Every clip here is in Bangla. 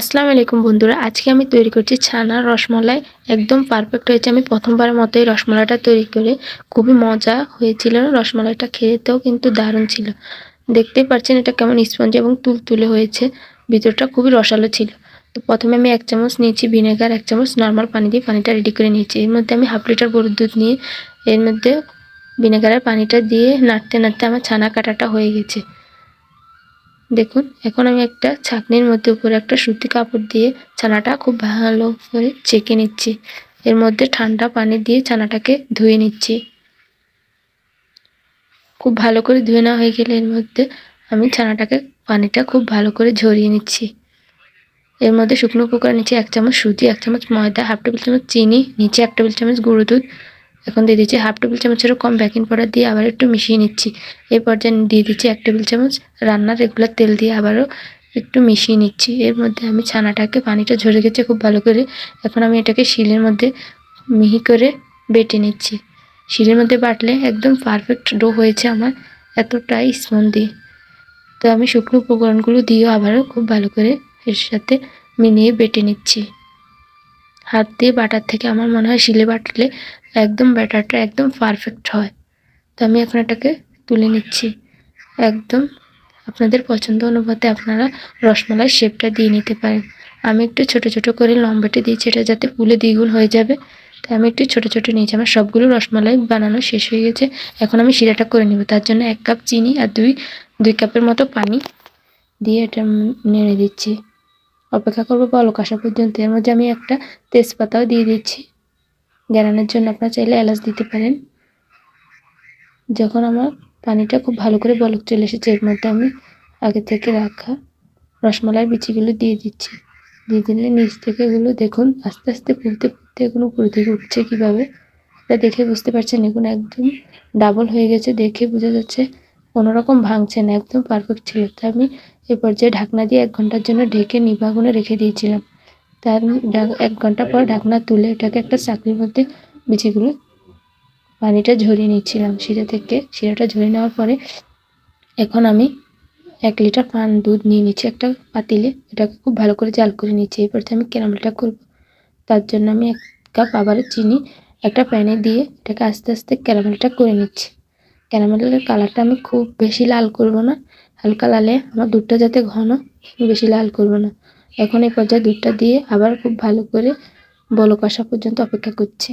আসসালামু আলাইকুম বন্ধুরা, আজকে আমি তৈরি করছি ছানা রসমলাই। একদম পারফেক্ট হয়েছে। আমি প্রথমবারের মতোই রসমলাইটা তৈরি করে খুবই মজা হয়েছিল। রসমলাইটা খেতেও কিন্তু দারুণ ছিল। দেখতেই পাচ্ছেন এটা কেমন স্পঞ্জ এবং তুলতুলে হয়েছে। ভিতরটা খুবই রসালো ছিল। তো প্রথমে আমি এক চামচ নিয়েছি ভিনেগার এক চামচ নর্মাল পানি দিয়ে পানিটা রেডি করে নিয়েছি। এর মধ্যে আমি হাফ লিটার গরুর দুধ নিয়ে এর মধ্যে ভিনেগারের পানিটা দিয়ে নাড়তে নাড়তে আমার ছানা কাটাটা হয়ে গেছে। দেখুন, এখন আমি একটা ছাকনির মধ্যে উপরে একটা সুতি কাপড় দিয়ে ছানাটা খুব ভালো করে চেকে নিচ্ছি। এর মধ্যে ঠান্ডা পানি দিয়ে ছানাটাকে ধুয়ে নিচ্ছি। খুব ভালো করে ধুয়ে নেওয়া হয়ে গেলে এর মধ্যে আমি ছানাটাকে পানিটা খুব ভালো করে ঝরিয়ে নিচ্ছি। এর মধ্যে শুকনো পোকার নিচে এক চামচ সুজি, এক চামচ ময়দা, হাফ টেবিল চামচ চিনি, নিচে এক টেবিল চামচ গুঁড়ো দুধ এখন দিয়ে দিচ্ছি হাফ টেবিল চামচেরও কম বেকিং পাউডার দিয়ে আবার একটু মিশিয়ে নিচ্ছি। এই পর্যায়ে দিয়ে দিচ্ছি এক টেবিল চামচ রান্নার রেগুলার তেল দিয়ে আবারও একটু মিশিয়ে নিচ্ছি। এর মধ্যে আমি ছানাটাকে পানিটা ঝরে গেছে খুব ভালো করে। এখন আমি এটাকে শিলের মধ্যে মিহি করে বেটে নিচ্ছি। শিলের মধ্যে বাটলে একদম পারফেক্ট ডো হয়েছে আমার, এতটাই স্পন্দি তো আমি শুকনো উপকরণগুলো দিয়েও আবারও খুব ভালো করে এর সাথে মিলিয়ে বেটে নিচ্ছি। হাত দিয়ে বাটার থেকে আমার মনে হয় শিলে বাটলে একদম ব্যাটারটা একদম পারফেক্ট হয়। তো আমি এখন এটাকে তুলে নিচ্ছি। একদম আপনাদের পছন্দ অনুপাতে আপনারা রসমালাই শেপটা দিয়ে নিতে পারেন। আমি একটু ছোট ছোট করে লম্বাটে দিয়েছি, এটা যাতে ফুলে দ্বিগুণ হয়ে যাবে। তাই আমি একটু ছোট ছোট নিয়েছি, আমার সবগুলো রসমালাই বানানো শেষ হয়ে গেছে। এখন আমি শিরাটা করে নেব, তার জন্য এক কাপ চিনি আর দুই দুই কাপের মতো পানি দিয়ে এটা নেড়ে দিচ্ছি। অপেক্ষা করব বলক আসা পর্যন্ত। এর মধ্যে আমি একটা তেজপাতাও দিয়ে দিচ্ছি। গ্যারানের জন্য আপনারা চাইলে এলাচ দিতে পারেন। যখন আমার পানিটা খুব ভালো করে বলক চলে এসেছে, এর মধ্যে আমি আগে থেকে রাখা রসমালাইয়ের বিচিগুলো দিয়ে দিচ্ছি। দিয়ে দিলে নিচ থেকে এগুলো দেখুন, আস্তে আস্তে ফুলতে ফুলতে এগুলো উপরে থেকে উঠছে কীভাবে। এটা দেখে বুঝতে পারছেন, এগুলো একদম ডাবল হয়ে গেছে, দেখে বোঝা যাচ্ছে কোনোরকম ভাঙছে না, একদম পারফেক্ট ছিল। তাই আমি এ পর্যায়ে ঢাকনা দিয়ে এক ঘণ্টার জন্য ঢেকে নিভাগুনে রেখে দিয়েছিলাম। তার এক ঘণ্টা পর ঢাকনা তুলে এটাকে একটা চাকরির মধ্যে বিচিগুলো পানিটা ঝরিয়ে নিচ্ছিলাম। শিরা থেকে শিরাটা ঝরিয়ে নেওয়ার পরে এখন আমি এক লিটার পান দুধ নিয়ে নিচ্ছি একটা পাতিলে। এটাকে খুব ভালো করে জাল করে নিচ্ছি। এরপর আমি ক্যারামেলটা করব। তার জন্য আমি এক কাপ আবার চিনি, একটা প্যানে দিয়ে এটাকে আস্তে আস্তে ক্যারামেলটা করে নিচ্ছি। ক্যারামেলের কালারটা আমি খুব বেশি লাল করব না। হালকা লালে, আমার দুধটা যাতে ঘন বেশি লাল করব না। এখন এই পর্যায়ে দুধটা দিয়ে আবার খুব ভালো করে বলক আসা পর্যন্ত অপেক্ষা করছি।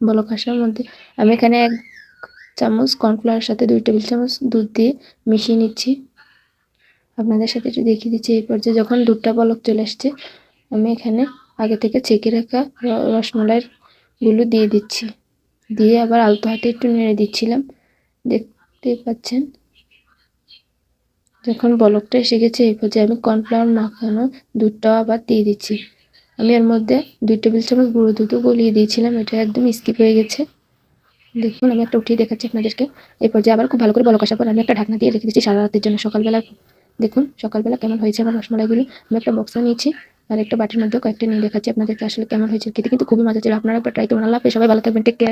বলক আসার মধ্যে আমি এখানে এক চামচ কর্নফ্লাওয়ারের সাথে দুই টেবিল চামচ দুধ দিয়ে মিশিয়ে নিচ্ছি। আপনাদের সাথে একটু দেখিয়ে দিচ্ছি এই পর্যায়ে যখন দুধটা বলক চলে আসছে, আমি এখানে আগে থেকে ছেঁকে রাখা রসমলাইয়েরগুলো দিয়ে দিচ্ছি। দিয়ে আবার আলতো হাতে একটু নেড়ে দিচ্ছিলাম। দেখতে পাচ্ছেন? যখন বলকটা এসে গেছে, এই পর্যায়ে আমি কর্নফ্লাওয়ার মাখানো দুধটাও আবার দিয়ে দিচ্ছি। আমি এর মধ্যে দুই টেবিল চামচ গুঁড়ো দুধও গলিয়ে দিয়েছিলাম, এটা একদম স্কিপ হয়ে গেছে। দেখুন, আমি একটা উঠিয়ে দেখাচ্ছি আপনাদেরকে। এই পর্যায়ে আবার খুব ভালো করে বলক আসার পর আমি একটা ঢাকনা দিয়ে রেখে দিচ্ছি সারা রাতের জন্য, সকালবেলা। দেখুন, সকালবেলা কেমন হয়েছে আমার রসমালাইগুলো আমি একটা বক্সে নিয়েছি আর একটা বাটির মধ্যে কয়েকটা নিয়ে দেখাচ্ছি আপনাদেরকে আসলে কেমন হয়েছে খেতে। কিন্তু খুবই মজা ছিল। আপনারা একটা ট্রাই করুন। আল্লাহ সবাই ভালো থাকবেন। Take care